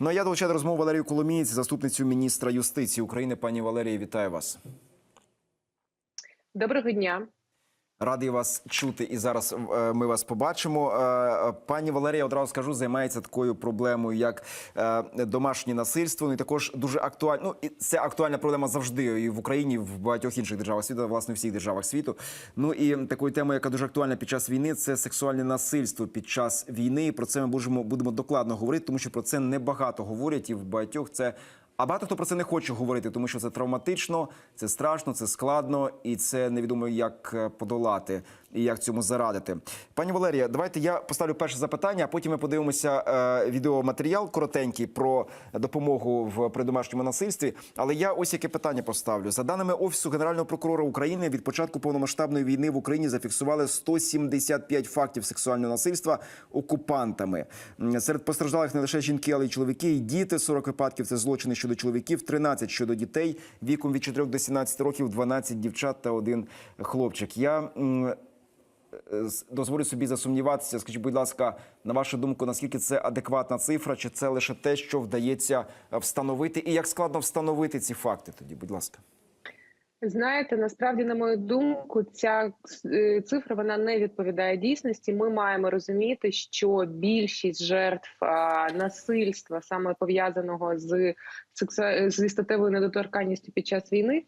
Ну а я долучаю до розмови Валерію Коломієць, заступницю міністра юстиції України. Пані Валерії, вітаю вас. Доброго дня. Радий вас чути, і зараз е, ми вас побачимо. Е, е, Пані Валерія, одразу скажу, займається такою проблемою, як домашнє насильство. Ну і також дуже актуально. Ну це актуальна проблема завжди і в Україні, і в багатьох інших державах світу, власне, в всіх державах світу. Ну і такою темою, яка дуже актуальна під час війни, це сексуальне насильство під час війни. І про це ми будемо, будемо докладно говорити, тому що про це небагато говорять, і в багатьох це. А багато хто про це не хоче говорити, тому що це травматично, це страшно, це складно, і це невідомо як е, подолати і як цьому зарадити. Пані Валерія, давайте я поставлю перше запитання, а потім ми подивимося е, відеоматеріал коротенький про допомогу в придомашньому насильстві. Але я ось яке питання поставлю. За даними офісу генерального прокурора України, від початку повномасштабної війни в Україні зафіксували 175 фактів сексуального насильства окупантами. Серед постраждалих не лише жінки, але й чоловіки, і діти. 40 випадків це злочини щодо чоловіків, 13 щодо дітей віком від 4 до 17 років, 12 дівчат та один хлопчик. Я дозволю собі засумніватися. Скажіть, будь ласка, на вашу думку, наскільки це адекватна цифра, чи це лише те, що вдається е, встановити, і як складно встановити ці факти? Тоді, будь ласка. Знаєте, насправді, на мою думку, ця е, цифра вона не відповідає дійсності. Ми маємо розуміти, що більшість жертв насильства, саме пов'язаного з зі статевою недоторканністю під час війни,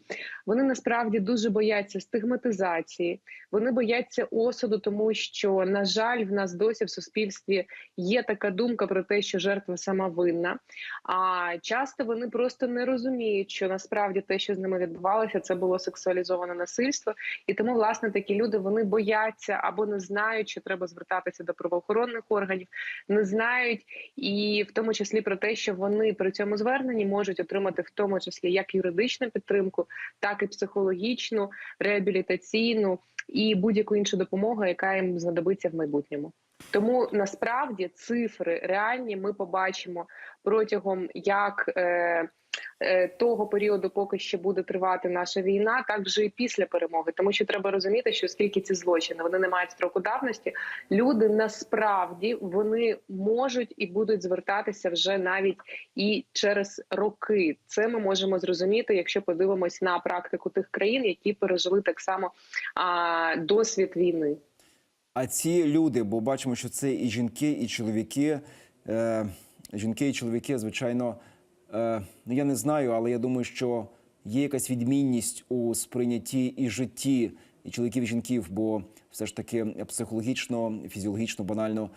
вони насправді дуже бояться стигматизації, вони бояться осуду, тому що на жаль, в нас досі в суспільстві є така думка про те, що жертва сама винна. А часто вони просто не розуміють, що насправді те, що з ними відбувалося, це було сексуалізоване насильство, і тому власне такі люди вони бояться або не знають, що треба звертатися до правоохоронних органів, не знають, і в тому числі про те, що вони при цьому зверненні можуть отримати в тому числі як юридичну підтримку, так і психологічну, реабілітаційну і будь-яку іншу допомогу, яка їм знадобиться в майбутньому. Тому насправді цифри реальні ми побачимо протягом як е, того періоду, поки ще буде тривати наша війна, так вже і після перемоги. Тому що треба розуміти, що оскільки ці злочини вони не мають строку давності, люди насправді вони можуть і будуть звертатися вже навіть і через роки. Це ми можемо зрозуміти, якщо подивимось на практику тих країн, які пережили так само а, досвід війни. А ці люди, бо бачимо, що це і жінки, і чоловіки. Е, жінки і чоловіки, звичайно, е, ну я не знаю, але я думаю, що є якась відмінність у сприйнятті і житті і чоловіків і жінків, бо все ж таки психологічно, фізіологічно, банально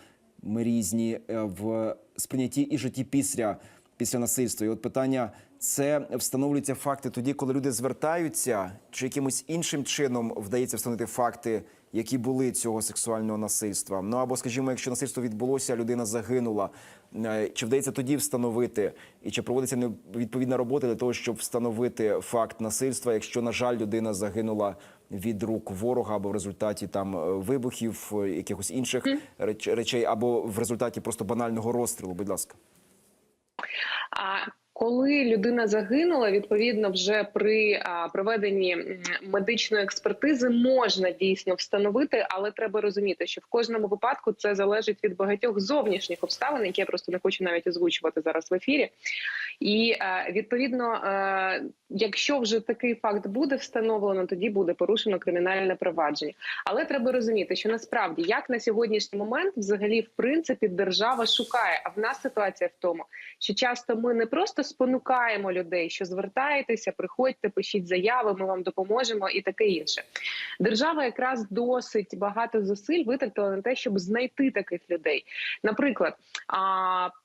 ми різні е, в сприйнятті і житті після, після насильства. І от питання: це встановлюються факти тоді, коли люди звертаються, чи якимось іншим чином вдається встановити факти, які були цього сексуального насильства. Ну або, скажімо, якщо насильство відбулося, людина загинула. Е, Чи вдається тоді встановити, і чи проводиться відповідна робота для того, щоб встановити факт насильства, якщо, на жаль, людина загинула від рук ворога або в результаті там е, вибухів, е, якихось інших реч- речей, або в результаті просто банального розстрілу? Будь ласка. Коли людина загинула, відповідно, вже при проведенні медичної експертизи можна дійсно встановити, але треба розуміти, що в кожному випадку це залежить від багатьох зовнішніх обставин, які я просто не хочу навіть озвучувати зараз в ефірі. І е, відповідно, е, якщо вже такий факт буде встановлено, тоді буде порушено кримінальне провадження. Але треба розуміти, що насправді як на сьогоднішній момент, взагалі, в принципі, держава шукає. А в нас ситуація в тому, що часто ми не просто спонукаємо людей, що звертайтеся, приходьте, пишіть заяви, ми вам допоможемо і таке інше. Держава якраз досить багато зусиль витратила на те, щоб знайти таких людей. Наприклад,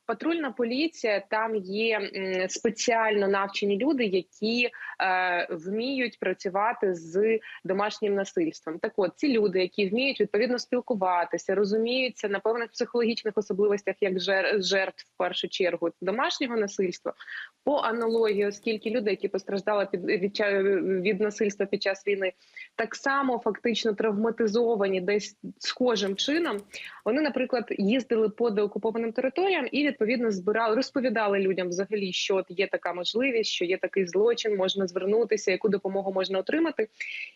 патрульна поліція там є спеціально навчені люди, які е, вміють працювати з домашнім насильством. Так от ці люди, які вміють відповідно спілкуватися, розуміються на певних психологічних особливостях, як жер- жертв в першу чергу домашнього насильства. По аналогії, оскільки люди, які постраждали під від, від насильства під час війни, так само фактично травматизовані десь схожим чином. Вони, наприклад, їздили по деокупованим територіям і відповідно збирали, розповідали людям взагалі, що от є така можливість, що є такий злочин, можна звернутися, яку допомогу можна отримати.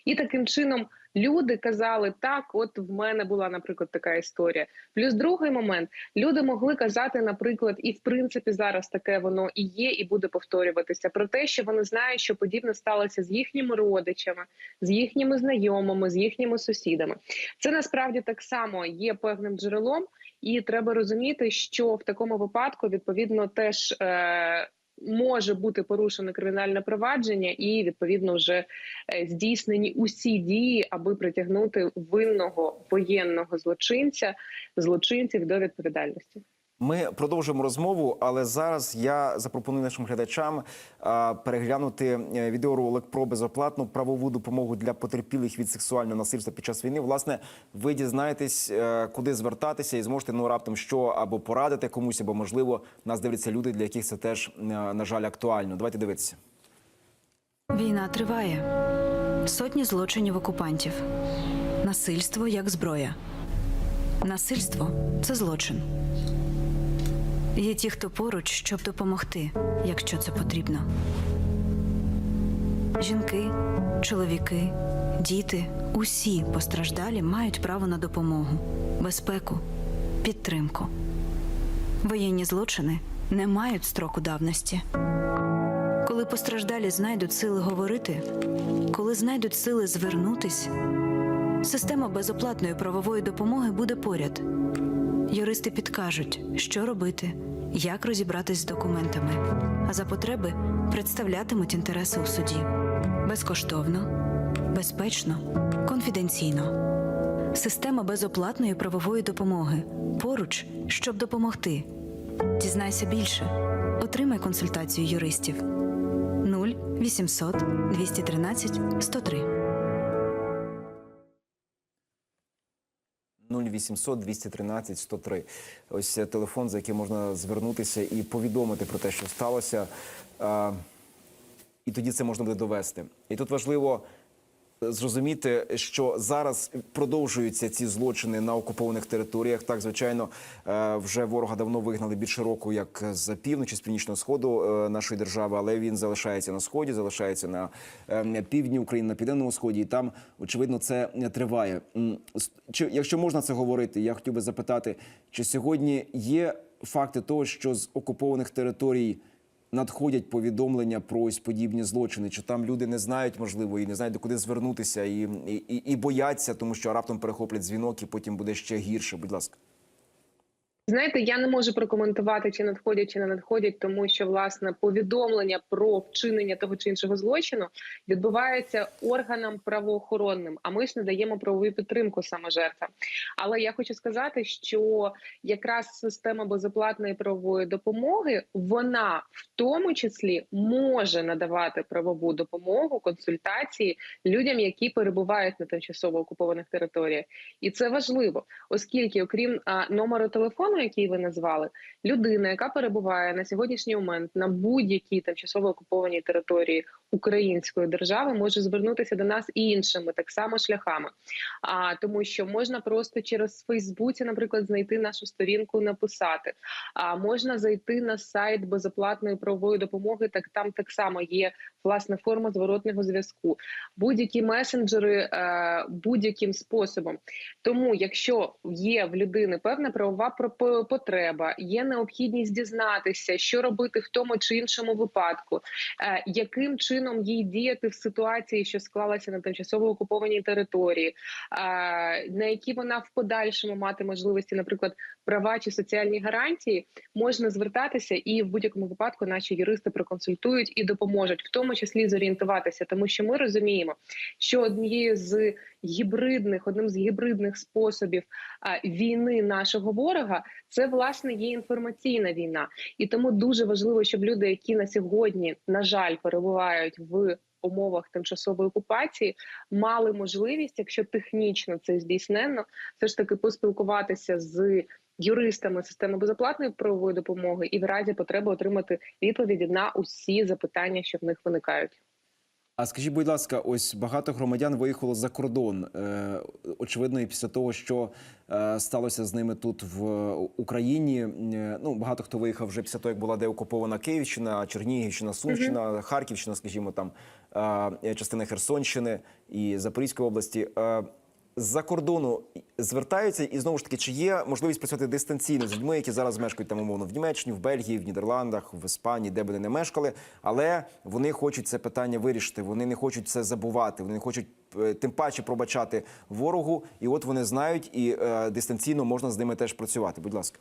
І таким чином люди казали, так, от в мене була, наприклад, така історія. Плюс другий момент люди могли казати, наприклад, і в принципі зараз таке воно і є, і буде повторюватися про те, що вони знають, що подібне сталося з їхніми родичами, з їхніми знайомими, з їхніми сусідами. Це насправді так само є певним джерелом, і треба розуміти, що в такому випадку відповідно теж. Е- Може бути порушене кримінальне провадження, і відповідно вже е, здійснені усі дії, аби притягнути винного воєнного злочинця злочинців до відповідальності. Ми продовжуємо розмову, але зараз я запропоную нашим глядачам переглянути е, відеоролик про безоплатну правову допомогу для потерпілих від сексуального насильства під час війни. Власне, ви дізнаєтесь, е, куди звертатися, і зможете ну раптом що або порадити комусь, або можливо нас дивляться люди, для яких це теж е, на жаль актуально. Давайте дивитися. Війна триває. Сотні злочинів окупантів. Насильство як зброя. Насильство це злочин. Є ті, хто поруч, щоб допомогти, якщо це потрібно. Жінки, чоловіки, діти усі постраждалі мають право на допомогу, безпеку, підтримку. Воєнні злочини не мають строку давності. Коли постраждалі знайдуть сили говорити, коли знайдуть сили звернутись, система безоплатної правової допомоги буде поряд. Юристи підкажуть, що робити, як розібратись з документами, а за потреби представлятимуть інтереси у суді безкоштовно, безпечно, конфіденційно. Система безоплатної правової допомоги поруч, щоб допомогти. Дізнайся більше. Отримай консультацію юристів 0800 213 103. 0800 213 103. Ось е, телефон, за яким можна звернутися і повідомити про те, що сталося. І тоді це можна буде довести. І тут важливо зрозуміти, що зараз продовжуються ці злочини на окупованих територіях. Так, звичайно, е, вже ворога давно вигнали більше року, як з півночі, з північного сходу е, нашої держави, але він залишається на сході, залишається на е, півдні України, на південному сході, і там очевидно це триває. Чи якщо можна це говорити, я хотів би запитати, чи сьогодні є факти того, що з окупованих територій надходять повідомлення про ось подібні злочини, чи там люди не знають, можливо, і не знають, до куди звернутися, і, і, і, бояться, тому що раптом перехоплять дзвінок, і потім буде ще гірше. Будь ласка. Знаєте, я не можу прокоментувати, чи надходять, чи не надходять, тому що власне повідомлення про вчинення того чи іншого злочину відбувається органам правоохоронним. А ми ж не даємо правову підтримку саме жертвам. Але я хочу сказати, що якраз система безоплатної правової допомоги вона в тому числі може надавати правову допомогу, консультації людям, які перебувають на тимчасово окупованих територіях, і це важливо, оскільки, окрім а, номеру телефону, який ви назвали, людина, яка перебуває на сьогоднішній момент на будь-якій тимчасово окупованій території української держави, може звернутися до нас і іншими так само шляхами. А тому, що можна просто через Фейсбуці, наприклад, знайти нашу сторінку, написати. А можна зайти на сайт безоплатної правової допомоги. Так там так само є власне форма зворотного зв'язку, будь-які месенджери е, будь-яким способом. Тому, якщо є в людини певна правова пропо- потреба, є необхідність дізнатися, що робити в тому чи іншому випадку, е, яким чином їй діяти в ситуації, що склалася на тимчасово окупованій території, е, на які вона в подальшому мати можливості, наприклад, права чи соціальні гарантії, можна звертатися, і в будь-якому випадку наші юристи проконсультують і допоможуть, в тому числі зорієнтуватися, тому що ми розуміємо, що однією з гібридних, одним з гібридних способів війни нашого ворога це власне є інформаційна війна, і тому дуже важливо, щоб люди, які на сьогодні на жаль перебувають в умовах тимчасової окупації, мали можливість, якщо технічно це здійсненно, все ж таки поспілкуватися з юристами системи безоплатної правової допомоги і в разі потреби отримати відповіді на усі запитання, що в них виникають. А скажіть, будь ласка, ось багато громадян виїхало за кордон. Е, очевидно, і після того, що е, сталося з ними тут в Україні. Е, ну багато хто виїхав вже після того, як була деокупована Київщина, Чернігівщина, Сумщина, Харківщина, скажімо, там частина Херсонщини і Запорізької області. З-за кордону звертаються і знову ж таки, чи є можливість працювати дистанційно з людьми, які зараз мешкають там умовно в Німеччині, в Бельгії, в Нідерландах, в Іспанії, де б вони не мешкали, але вони хочуть це питання вирішити. Вони не хочуть це забувати. Вони не хочуть е, тим паче пробачати ворогу. І от вони знають, і е, дистанційно можна з ними теж працювати. Будь ласка.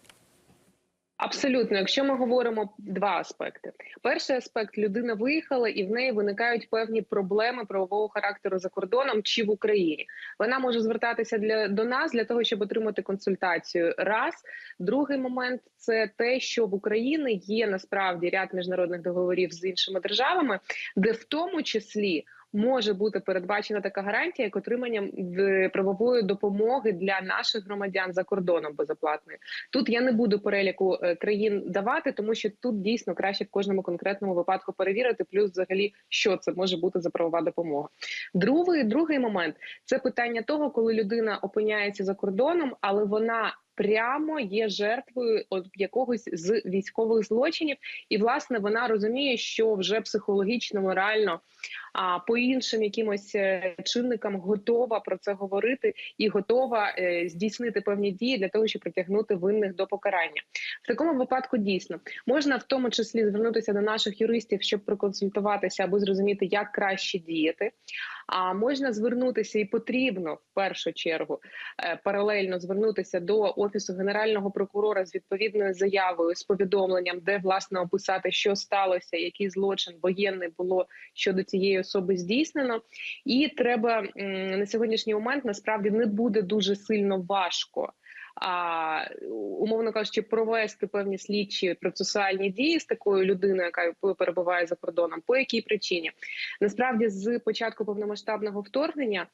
Абсолютно, якщо ми говоримо два аспекти: перший аспект людина виїхала, і в неї виникають певні проблеми правового характеру за кордоном чи в Україні. Вона може звертатися для до нас для того, щоб отримати консультацію. Раз другий момент це те, що в Україні є насправді ряд міжнародних договорів з іншими державами, де в тому числі. Може бути передбачена така гарантія, як отримання правової допомоги для наших громадян за кордоном безоплатної. Тут я не буду переліку е, країн давати, тому що тут дійсно краще в кожному конкретному випадку перевірити. Плюс, взагалі, що це може бути за правова допомога. Другий другий момент це питання того, коли людина опиняється за кордоном, але вона. Прямо є жертвою от якогось з військових злочинів, і власне вона розуміє, що вже психологічно, морально а по іншим якимось е, чинникам готова про це говорити і готова е, здійснити певні дії для того, щоб притягнути винних до покарання. В такому випадку дійсно можна в тому числі звернутися до наших юристів, щоб проконсультуватися або зрозуміти, як краще діяти. А можна звернутися і потрібно в першу чергу е, паралельно звернутися до офісу генерального прокурора з відповідною заявою з повідомленням, де власне описати, що сталося, який злочин воєнний було щодо цієї особи здійснено. І треба на сьогоднішній момент насправді не буде дуже сильно важко. А умовно кажучи, провести певні слідчі процесуальні дії з такою людиною, яка перебуває за кордоном, по якій причині насправді з початку повномасштабного вторгнення.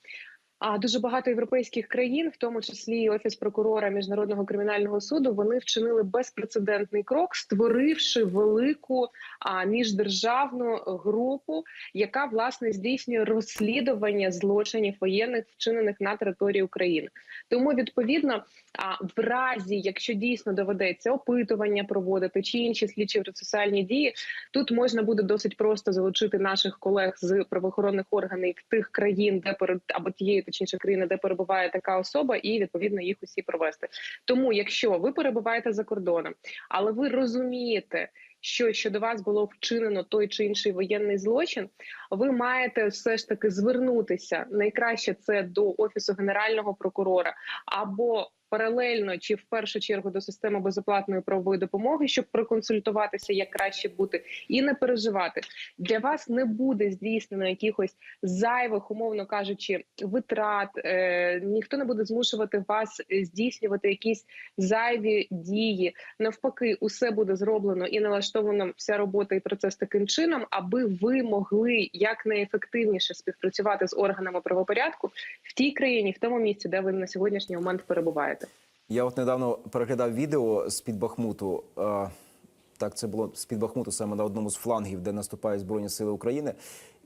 А дуже багато європейських країн, в тому числі офіс прокурора міжнародного кримінального суду, вони вчинили безпрецедентний крок, створивши велику а, міждержавну групу, яка власне здійснює розслідування злочинів воєнних вчинених на території України. Тому відповідно, а в разі, якщо дійсно доведеться опитування проводити чи інші слідчі процесуальні дії, тут можна буде досить просто залучити наших колег з правоохоронних органів тих країн, де перед або тієї точніше країни, де перебуває така особа, і відповідно їх усі провести. Тому, якщо ви перебуваєте за кордоном, але ви розумієте. Що щодо вас було вчинено той чи інший воєнний злочин, ви маєте все ж таки звернутися найкраще це до офісу генерального прокурора або паралельно чи в першу чергу до системи безоплатної правової допомоги, щоб проконсультуватися, як краще бути, і не переживати. Для вас не буде здійснено якихось зайвих, умовно кажучи, витрат. Е, ніхто не буде змушувати вас здійснювати якісь зайві дії. Навпаки, усе буде зроблено і налаштовано вся робота і процес таким чином, аби ви могли якнайефективніше співпрацювати з органами правопорядку в тій країні, в тому місці, де ви на сьогоднішній момент перебуваєте. Я от недавно переглядав відео з під Бахмуту. Е, Так, це було з під Бахмуту саме на одному з флангів, де наступають збройні сили України,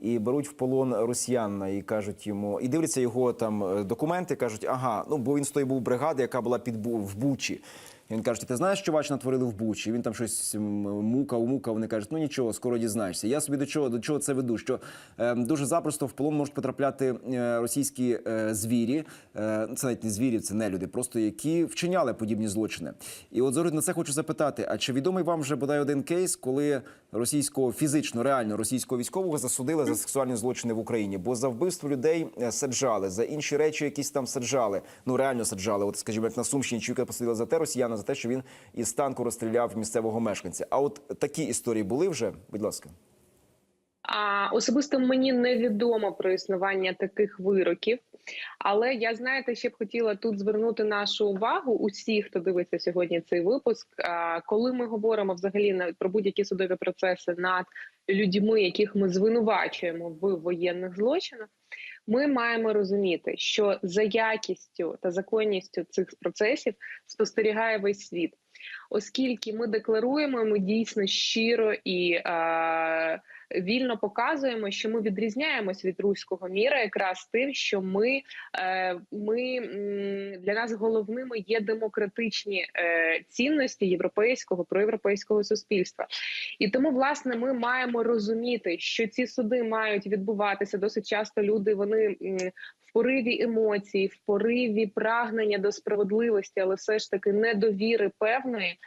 і беруть в полон росіянина і кажуть йому, і дивляться його там е, документи. кажуть, ага, ну бо він з тої був бригади, яка була під в Бучі. І він каже: ти знаєш, що бач натворили в Бучі? І він там щось мукав, мукав. Вони кажуть, ну нічого, скоро дізнаєшся. Я собі до чого до чого це веду? Що е, дуже запросто в полон можуть потрапляти е, російські е, звірі. Е, це навіть не звірі, це не люди, просто які вчиняли подібні злочини. І от зорить на це хочу запитати: а чи відомий вам вже бодай один кейс, коли російського фізично, реально російського військового засудили за сексуальні злочини в Україні? Бо за вбивство людей е, саджали, за інші речі якісь там саджали. Ну реально саджали. От, скажімо, як на Сумщині чоловіка посадили за те росіяна, за те, що він із танку розстріляв місцевого мешканця. А от такі історії були вже, будь ласка. А особисто мені невідомо про існування таких вироків, але я знаєте, ще б хотіла тут звернути нашу увагу усіх, хто дивиться сьогодні цей випуск. Коли ми говоримо взагалі про будь-які судові процеси над людьми, яких ми звинувачуємо в воєнних злочинах. Ми маємо розуміти, що за якістю та законністю цих процесів спостерігає весь світ, оскільки ми декларуємо, ми дійсно щиро і е, вільно показуємо, що ми відрізняємось від руського міра, якраз тим, що ми, е, ми для нас головними є демократичні е, цінності європейського проєвропейського суспільства. І тому, власне, ми маємо розуміти, що ці суди мають відбуватися досить часто. Люди вони в пориві емоцій, в пориві прагнення до справедливості, але все ж таки недовіри певної.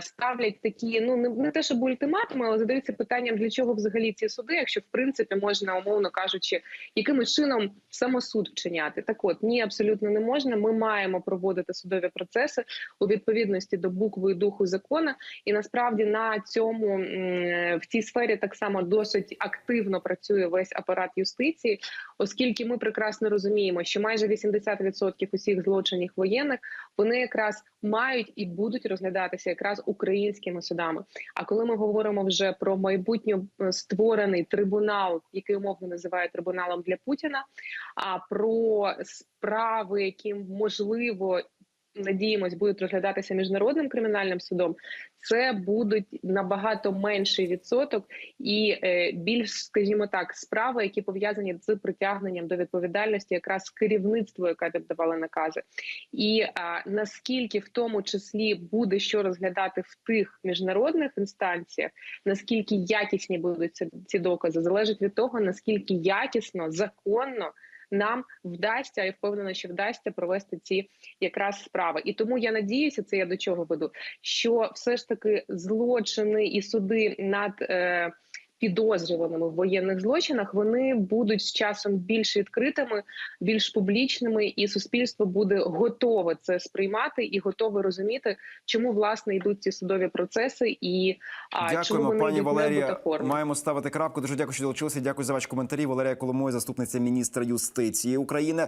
Ставлять такі, ну не, не те, щоб ультиматуми, але задаються питанням, для чого взагалі ці суди, якщо в принципі можна, умовно кажучи, якимось чином самосуд вчиняти. Так от ні, абсолютно не можна. Ми маємо проводити судові процеси у відповідності до букви і духу закона. І насправді на цьому в цій сфері так само досить активно працює весь апарат юстиції, оскільки ми прекрасно розуміємо, що майже 80% усіх злочинів воєнних вони якраз мають і будуть розглядатися якраз українськими судами. А коли ми говоримо вже про майбутньо е, створений трибунал, який умовно називають трибуналом для Путіна, а про справи, які можливо. Надіємось, будуть розглядатися міжнародним кримінальним судом. Це будуть набагато менший відсоток і е, більш, скажімо так, справи, які пов'язані з притягненням до відповідальності, якраз керівництво, яке віддавало накази, і а, наскільки в тому числі буде що розглядати в тих міжнародних інстанціях, наскільки якісні будуть ці докази, залежить від того наскільки якісно, законно нам вдасться і впевнена, що вдасться провести ці якраз справи. І тому я надіюся, це я до чого веду, що все ж таки злочини і суди над. Е, Підозрюваними в воєнних злочинах вони будуть з часом більш відкритими, більш публічними, і суспільство буде готове це сприймати і готове розуміти, чому власне йдуть ці судові процеси, і а, чому вони пані Валерія. Маємо ставити крапку. Дуже дякую, що долучилися. Дякую за ваші коментарі. Валерія Коломой, заступниця міністра юстиції України.